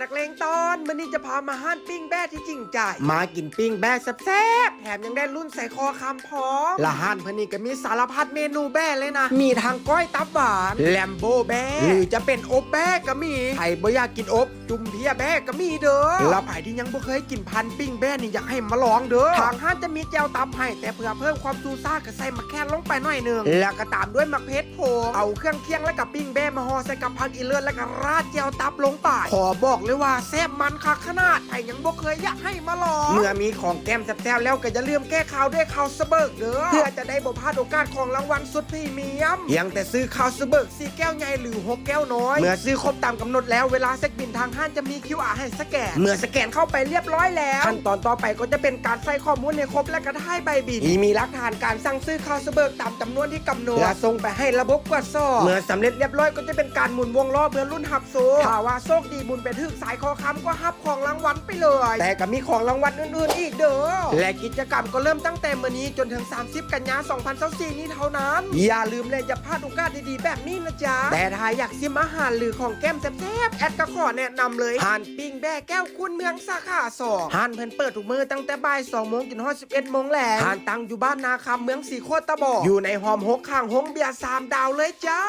นักเลงตอนมันนี้จะพามาห้านปิ้งแบ้ที่จริงใจ มากินปิ้งแบ้แซ่บๆแถมยังได้รุ่นใส่คอคำพร้อมละห้านเพนนี่ก็มีสารพัดเมนูแบ้เลยนะ มีทางก้อยตับหวานแลมโบแบ้หรือจะเป็นอบแบ้ก็มีใครบ่อยากกินอบจุ่มเพียแบ้ก็มีเด้อแล้วใครที่ยังบ่เคยกินพันปิ้งแบ้นี่อยากให้มาลองเด้อทางห้านจะมีแจวตำให้แต่เพื่อเพิ่มความซูซ่าก็ใส่มะแคนลงไปหน่อยหนึงแล้วก็ตามด้วยมะเพชรโพเอาเครื่องเคียงแล้วกับปิ้งแบ้มาห่อใส่กับผักอีเลือดแล้วก็ราดแจวตับลงไปขอบอกเลยว่าแซ่บมันคักขนาดใครยังบ่เคยอยากให้มาลองเมื่อมีของแก้มแซ่บๆแล้วก็อย่าลืมแก้ข่าวด้วยข่าวสเบิกเด้อเพื่อจะได้บ่พลาดโอกาสของรางวัลสุดพรีเมียมยังแต่ซื้อข่าวสเบิกสี่แก้วใหญ่หรือหกแก้วน้อย เมื่อซื้อครบตามกำหนดแล้วเวลาเซ็กบินทางห้างจะมี QR ให้สแกน เมื่อสแกนเข้าไปเรียบร้อยแล้วขั้นตอนต่อไปก็จะเป็นการใส่ข้อมูลในครบและก็ได้ใบบินที่มีหลักฐานการสั่งซื้อข่าวสเบิกตามจำนวนที่กำหนดและส่งไปให้ระบบกวดสอบเมื่อสำเร็จเรียบร้อยก็จะเป็นการหมุนวงล้อเพื่อรุ่นหับโซ่ถ้าว่าโชคดีบุญไปถึกสายคอค้ำก็หับของรางวัลไปเลย แต่ก็มีของรางวัลอื่นๆอีกเด้อ และกิจกรรมก็เริ่มตั้งแต่มื้อนี้จนถึง 30 กันยายน2024นี้เท่านั้น อย่าลืมเลยอย่าพลาดโอกาสดีๆ แบบนี้นะจ๊ะ แต่ถ้าอยากซิมอาหารหรือของแก้มแซ่บๆแอดก็ขอแนะนำเลยหานปิ้งแบแก้วคุณเมืองสาขาสองหานเพิ่นเปิดทุกมื้อตั้งแต่บ่าย2โมงจนฮอด11โมงแหลงหานตั้งอยู่บ้านนาคำเมืองสีโคตรตะบอกอยู่ในหอมหกข้างหงเบียร์สามดาวเลยจ้า